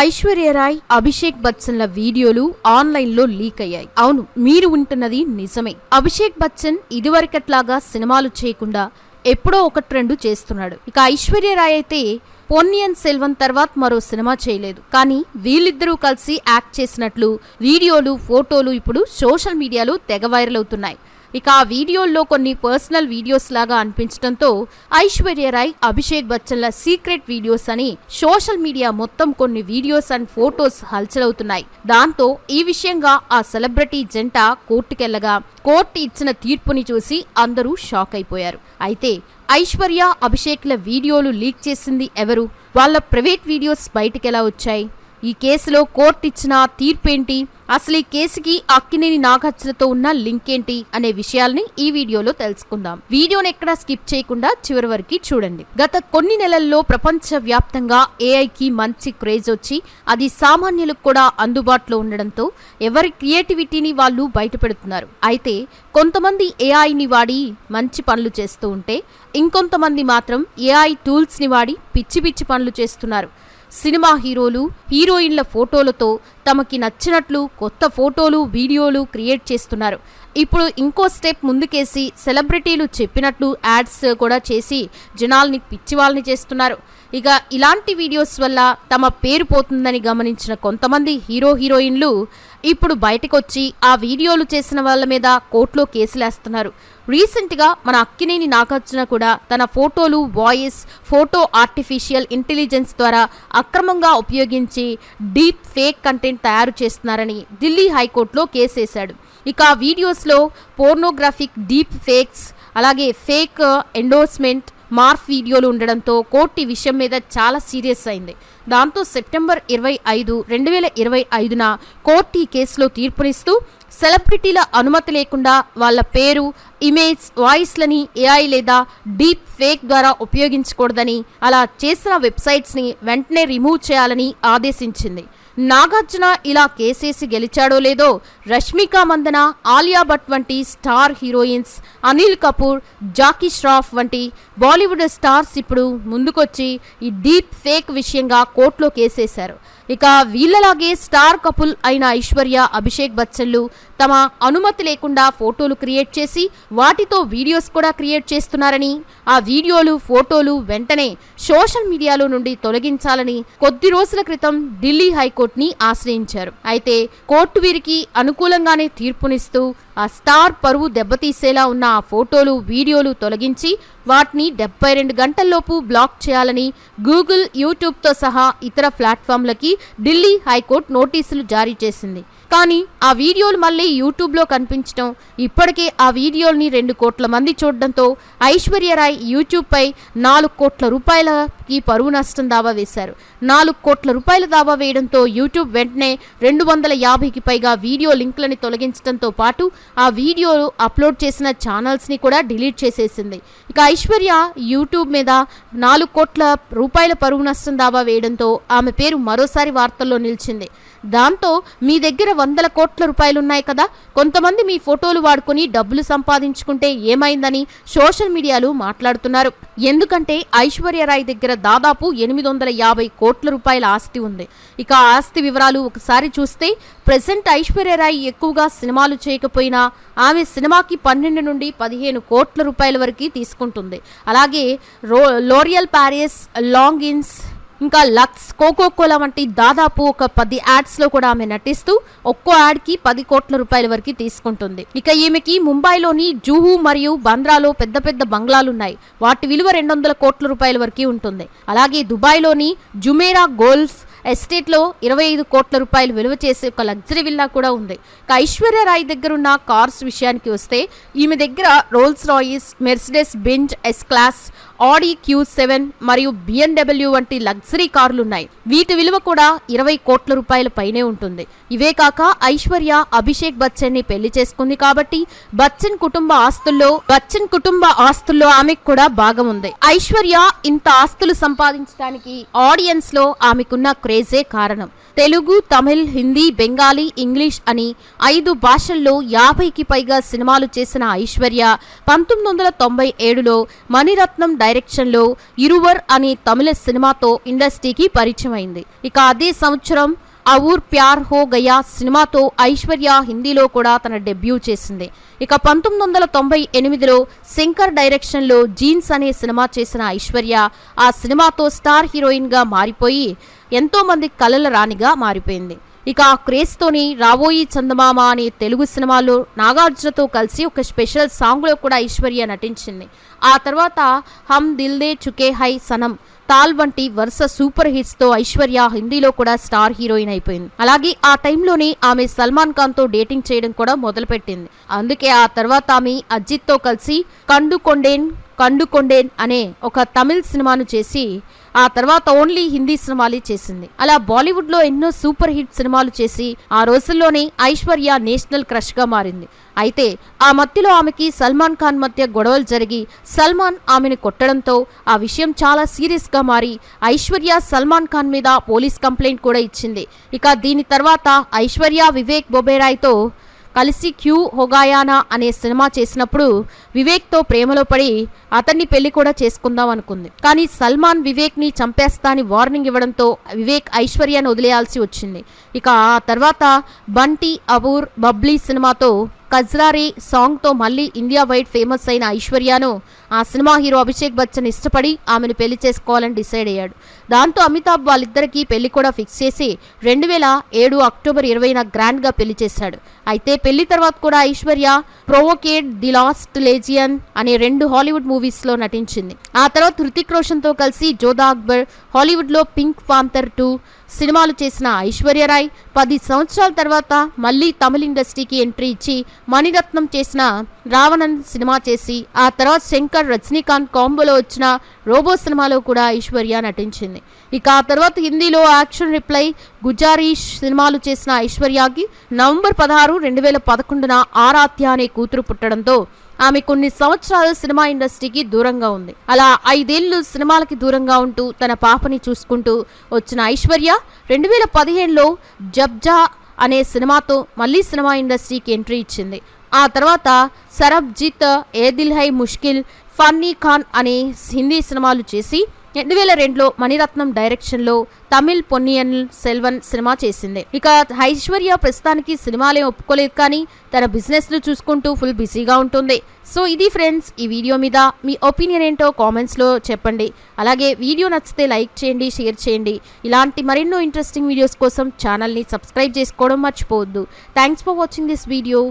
ఐశ్వర్యరాయ్ అభిషేక్ బచ్చన్ల వీడియోలు ఆన్లైన్లో లీక్ అయ్యాయి. అవును మీరు ఉంటున్నది నిజమే. అభిషేక్ బచ్చన్ ఇదివరకట్లాగా సినిమాలు చేయకుండా ఎప్పుడో ఒక ట్రెండ్ చేస్తున్నాడు. ఇక ఐశ్వర్యరాయ్ అయితే పొన్నియన్ సెల్వన్ తర్వాత మరో సినిమా చేయలేదు. కానీ వీళ్ళిద్దరూ కలిసి యాక్ట్ చేసినట్లు వీడియోలు ఫోటోలు ఇప్పుడు సోషల్ మీడియాలో తెగ వైరల్ అవుతున్నాయి. ఇక ఆ వీడియోల్లో కొన్ని పర్సనల్ వీడియోస్ లాగా అనిపించడంతో ఐశ్వర్యరాయ్ అభిషేక్ బచ్చన్ల సీక్రెట్ వీడియోస్ అని సోషల్ మీడియా మొత్తం కొన్ని వీడియోస్ అండ్ ఫోటోస్ హల్చలవుతున్నాయి. దాంతో ఈ విషయంగా ఆ సెలబ్రిటీ జంట కోర్టుకెళ్ళగా కోర్టు ఇచ్చిన తీర్పుని చూసి అందరూ షాక్ అయిపోయారు. అయితే ఐశ్వర్య అభిషేక్ల వీడియోలు లీక్ చేసింది ఎవరు? వాళ్ళ ప్రైవేట్ వీడియోస్ బయటకెలా వచ్చాయి? ఈ కేసులో కోర్టు ఇచ్చిన తీర్పేంటి? అసలు ఈ కేసుకి అక్కినేని నాగార్జునతో ఉన్న లింక్ ఏంటి అనే విషయాల్ని ఈ వీడియోలో తెలుసుకుందాం. వీడియోని ఎక్కడా స్కిప్ చేయకుండా చివరి వరకు చూడండి. గత కొన్ని నెలల్లో ప్రపంచ వ్యాప్తంగా ఏఐకి మంచి క్రేజ్ వచ్చి అది సామాన్యులకు కూడా అందుబాటులో ఉండడంతో ఎవరి క్రియేటివిటీని వాళ్ళు బయటపెడుతున్నారు. అయితే కొంతమంది ఏఐని వాడి మంచి పనులు చేస్తూ ఉంటే ఇంకొంతమంది మాత్రం ఏఐ టూల్స్ని వాడి పిచ్చి పిచ్చి పనులు చేస్తున్నారు. సినిమా హీరోలు హీరోయిన్ల ఫోటోలతో తమకి నచ్చినట్లు కొత్త ఫోటోలు వీడియోలు క్రియేట్ చేస్తున్నారు. ఇప్పుడు ఇంకో స్టెప్ ముందుకేసి సెలబ్రిటీలు చెప్పినట్లు యాడ్స్ కూడా చేసి జనాల్ని పిచ్చివాళ్ళని చేస్తున్నారు. ఇక ఇలాంటి వీడియోస్ వల్ల తమ పేరు పోతుందని గమనించిన కొంతమంది హీరో హీరోయిన్లు ఇప్పుడు బయటకొచ్చి ఆ వీడియోలు చేసిన వాళ్ళ మీద కోర్టులో కేసులేస్తున్నారు రీసెంట్గా మన అక్కినేని నాగార్జున కూడా తన ఫోటోలు వాయిస్ ఫోటో ఆర్టిఫిషియల్ ఇంటెలిజెన్స్ ద్వారా అక్రమంగా ఉపయోగించి డీప్ ఫేక్ కంటెంట్ తయారు చేస్తున్నారని ఢిల్లీ హైకోర్టులో కేసేశాడు ఇక ఆ వీడియోస్లో పోర్నోగ్రాఫిక్ డీప్ ఫేక్స్ అలాగే ఫేక్ ఎండోర్స్మెంట్ మార్ఫ్ వీడియోలు ఉండడంతో కోర్టు ఈ విషయం మీద చాలా సీరియస్ అయింది. దాంతో సెప్టెంబర్ ఇరవై ఐదు రెండు వేల ఇరవై ఐదున కోర్టు ఈ కేసులో తీర్పునిస్తూ సెలబ్రిటీల అనుమతి లేకుండా వాళ్ళ పేరు ఇమేజ్ వాయిస్లని ఏఐ లేదా డీప్ ఫేక్ ద్వారా ఉపయోగించకూడదని అలా చేసిన వెబ్సైట్స్ని వెంటనే రిమూవ్ చేయాలని ఆదేశించింది. నాగార్జున ఇలా కేసేసి గెలిచాడో లేదో రష్మిక మందన ఆలియా భట్ వంటి స్టార్ హీరోయిన్స్ అనిల్ కపూర్ జాకీ ష్రాఫ్ వంటి బాలీవుడ్ స్టార్స్ ఇప్పుడు ముందుకొచ్చి ఈ డీప్ ఫేక్ విషయంగా కోర్టులో కేసేశారు. ఇక వీళ్ళలాగే స్టార్ కపుల్ అయిన ఐశ్వర్య అభిషేక్ బచ్చన్లు తమ అనుమతి లేకుండా ఫోటోలు క్రియేట్ చేసి వాటితో వీడియోస్ కూడా క్రియేట్ చేస్తున్నారని ఆ వీడియోలు ఫోటోలు వెంటనే సోషల్ మీడియాలో నుండి తొలగించాలని కొద్ది రోజుల క్రితం ఢిల్లీ హైకోర్టుని ఆశ్రయించారు. అయితే కోర్టు వీరికి అనుకూలంగానే తీర్పునిస్తూ ఆ స్టార్ పరువు దెబ్బతీసేలా ఉన్న ఆ ఫోటోలు వీడియోలు తొలగించి వాటిని డెబ్బై రెండు గంటల్లోపు బ్లాక్ చేయాలని గూగుల్ యూట్యూబ్తో సహా ఇతర ప్లాట్ఫామ్లకి ఢిల్లీ హైకోర్టు నోటీసులు జారీ చేసింది. కానీ ఆ వీడియోలు మళ్ళీ యూట్యూబ్లో కనిపించడం ఇప్పటికే ఆ వీడియోల్ని రెండు కోట్ల మంది చూడడంతో ఐశ్వర్యరాయ్ యూట్యూబ్పై నాలుగు కోట్ల రూపాయలకి పరువు నష్టం దావా వేశారు. నాలుగు కోట్ల రూపాయల దావా వేయడంతో యూట్యూబ్ వెంటనే రెండు వందల యాభైకి పైగా వీడియో లింక్లని తొలగించడంతో పాటు ఆ వీడియో అప్లోడ్ చేసిన ఛానల్స్ని కూడా డిలీట్ చేసేసింది. ఇక ఐశ్వర్య యూట్యూబ్ మీద నాలుగు కోట్ల రూపాయల పరువు నష్టం దావా వేయడంతో ఆమె పేరు మరోసారి వార్తల్లో నిలిచింది. దాంతో మీ దగ్గర వందల కోట్ల రూపాయలు ఉన్నాయి కదా. కొంతమంది మీ ఫోటోలు వాడుకొని డబ్బులు సంపాదించుకుంటే ఏమైందని సోషల్ మీడియాలో మాట్లాడుతున్నారు. ఎందుకంటే ఐశ్వర్యరాయ్ దగ్గర దాదాపు ఎనిమిది వందల యాభై కోట్ల రూపాయల ఆస్తి ఉంది. ఇక ఆస్తి వివరాలు ఒకసారి చూస్తే ప్రెసెంట్ ఐశ్వర్యరాయ్ ఎక్కువగా సినిమాలు చేయకపోయినా ఆమె సినిమాకి పన్నెండు నుండి పదిహేను కోట్ల రూపాయల వరకు తీసుకుంటుంది. అలాగే రో లోరియల్ ప్యారిస్ లాంగిన్స్ ఇంకా లక్స్ కోకో కోలా వంటి దాదాపు ఒక పది యాడ్స్లో కూడా ఆమె నటిస్తూ ఒక్కో యాడ్కి పది కోట్ల రూపాయల వరకు తీసుకుంటుంది. ఇక ఈమెకి ముంబైలోని జూహు మరియు బంద్రాలో పెద్ద పెద్ద బంగ్లాలున్నాయి. వాటి విలువ రెండు వందల కోట్ల రూపాయల వరకు ఉంటుంది. అలాగే దుబాయ్లోని జుమేరా గోల్ఫ్ ఎస్టేట్లో ఇరవై ఐదు కోట్ల రూపాయలు విలువ చేసే ఒక లగ్జరీ విల్లా కూడా ఉంది. ఇక ఐశ్వర్య రాయ్ దగ్గర ఉన్న కార్స్ విషయానికి వస్తే ఈమె దగ్గర Rolls Royce Mercedes Benz S class Audi Q seven మరియు బిఎన్డబ్ల్యూ వంటి లగ్జరీ కార్లు ఉన్నాయి వీటి విలువ కూడా ఇరవై కోట్ల రూపాయల పైనే ఉంటుంది. ఇవే కాక ఐశ్వర్య అభిషేక్ బచ్చన్ని పెళ్ళి చేసుకుంది కాబట్టి బచ్చన్ కుటుంబ ఆస్తుల్లో బచ్చన్ కుటుంబ ఆస్తుల్లో ఆమెకు కూడా భాగం ఉంది. ఐశ్వర్య ఇంత ఆస్తులు సంపాదించడానికి ఆడియన్స్లో ఆమెకున్న క్రేజే కారణం. తెలుగు తమిళ్ హిందీ బెంగాలీ ఇంగ్లీష్ అని ఐదు భాషల్లో యాభైకి పైగా సినిమాలు చేసిన ఐశ్వర్య పంతొమ్మిది వందల తొంభై ఏడులో మణిరత్నం డైరెక్షన్లో ఇరువర్ అనే తమిళ సినిమాతో ఇండస్ట్రీకి పరిచయం అయింది ఇక అదే సంవత్సరం అవుర్ ప్యార్ హో గయా సినిమాతో ఐశ్వర్య హిందీలో కూడా తన డెబ్యూ చేసింది. ఇక పంతొమ్మిది వందల తొంభై ఎనిమిదిలో శంకర్ డైరెక్షన్లో జీన్స్ అనే సినిమా చేసిన ఐశ్వర్య ఆ సినిమాతో స్టార్ హీరోయిన్గా మారిపోయి ఎంతోమంది కలల రాణిగా మారిపోయింది. ఇక ఆ క్రేజ్తోని రాబోయి చందమామ అనే తెలుగు సినిమాలో నాగార్జునతో కలిసి ఒక స్పెషల్ సాంగ్లో కూడా ఐశ్వర్య నటించింది. ఆ తర్వాత హమ్ దిల్దే చుకే హై సనం తాల్ వంటి వరుస సూపర్ హిట్స్తో ఐశ్వర్య హిందీలో కూడా స్టార్ హీరోయిన్ అయిపోయింది. అలాగే ఆ టైంలోనే ఆమె సల్మాన్ ఖాన్తో డేటింగ్ చేయడం కూడా మొదలుపెట్టింది. అందుకే ఆ తర్వాత ఆమె అజిత్తో కలిసి కండు కొండేన్ కండుకొండేన్ అనే ఒక తమిళ్ సినిమాను చేసి ఆ తర్వాత ఓన్లీ హిందీ సినిమాలే చేసింది. అలా బాలీవుడ్లో ఎన్నో సూపర్ హిట్ సినిమాలు చేసి ఆ రోజుల్లోనే ఐశ్వర్య నేషనల్ క్రష్గా మారింది. అయితే ఆ మధ్యలో ఆమెకి సల్మాన్ ఖాన్ మధ్య గొడవలు జరిగి సల్మాన్ ఆమెను కొట్టడంతో ఆ విషయం చాలా సీరియస్గా మారి ఐశ్వర్య సల్మాన్ ఖాన్ మీద పోలీస్ కంప్లైంట్ కూడా ఇచ్చింది. ఇక దీని తర్వాత ఐశ్వర్య వివేక్ బొబేరాయ్తో కలిసి క్యూ హోగాయానా అనే సినిమా చేసినప్పుడు వివేక్తో ప్రేమలో పడి అతన్ని పెళ్ళి కూడా చేసుకుందాం అనుకుంది. కానీ సల్మాన్ వివేక్ని చంపేస్తా అని వార్నింగ్ ఇవ్వడంతో వివేక్ ఐశ్వర్యాన్ని వదిలేయాల్సి వచ్చింది. ఇక ఆ తర్వాత బంటి అబూర్ బబ్లీ సినిమాతో కజ్రారీ సాంగ్తో మళ్ళీ ఇండియా వైడ్ ఫేమస్ అయిన ఐశ్వర్యను ఆ సినిమా హీరో అభిషేక్ బచ్చన్ ఇష్టపడి ఆమెను పెళ్ళి చేసుకోవాలని డిసైడ్ అయ్యాడు. దాంతో అమితాబ్ వాళ్ళిద్దరికీ పెళ్ళి కూడా ఫిక్స్ చేసి రెండు వేల ఏడు అక్టోబర్ ఇరవైన గ్రాండ్గా పెళ్ళి చేశాడు. అయితే పెళ్ళి తర్వాత కూడా Aishwarya provoked the last legion అనే రెండు హాలీవుడ్ మూవీస్లో నటించింది. ఆ తర్వాత హృతిక్ రోషన్తో కలిసి జోధా అక్బర్ హాలీవుడ్లో పింక్ పాంథర్ టూ సినిమాలు చేసిన ఐశ్వర్యరాయ్ పది సంవత్సరాల తర్వాత మళ్ళీ తమిళ ఇండస్ట్రీకి ఎంట్రీ ఇచ్చి మణిరత్నం చేసిన రావణన్ సినిమా చేసి ఆ తర్వాత శంకర్ రజనీకాంత్ కాంబోలో వచ్చిన రోబో సినిమాలో కూడా ఐశ్వర్య నటించింది. ఇక ఆ తర్వాత హిందీలో యాక్షన్ రిప్లై గుజారీష్ సినిమాలు చేసిన ఐశ్వర్యకి నవంబర్ పదహారు రెండు వేల పదకొండున ఆరాధ్య అనే కూతురు పుట్టడంతో ఆమె కొన్ని సంవత్సరాలు సినిమా ఇండస్ట్రీకి దూరంగా ఉంది. అలా ఐదేళ్ళు సినిమాలకి దూరంగా ఉంటూ తన పాపని చూసుకుంటూ వచ్చిన ఐశ్వర్య రెండు వేల పదిహేనులో జబ్జా అనే సినిమాతో మళ్ళీ సినిమా ఇండస్ట్రీకి ఎంట్రీ ఇచ్చింది. ఆ తర్వాత సరబ్జిత్ ఏ దిల్ హై ముష్కిల్ ఫన్నీ ఖాన్ అనే హిందీ సినిమాలు చేసి రెండు వేల రెండులో మణిరత్నం డైరెక్షన్లో తమిళ్ పొన్నియన్ సెల్వన్ సినిమా చేసింది. ఇక ఐశ్వర్య ప్రస్తుతానికి సినిమాలే ఒప్పుకోలేదు కానీ తన బిజినెస్లు చూసుకుంటూ ఫుల్ బిజీగా ఉంటుంది. సో ఇది ఫ్రెండ్స్ ఈ వీడియో మీద మీ ఒపీనియన్ ఏంటో కామెంట్స్లో చెప్పండి. అలాగే వీడియో నచ్చితే లైక్ చేయండి షేర్ చేయండి. ఇలాంటి మరెన్నో ఇంట్రెస్టింగ్ వీడియోస్ కోసం ఛానల్ని సబ్స్క్రైబ్ చేసుకోవడం మర్చిపోవద్దు. Thanks for watching this video.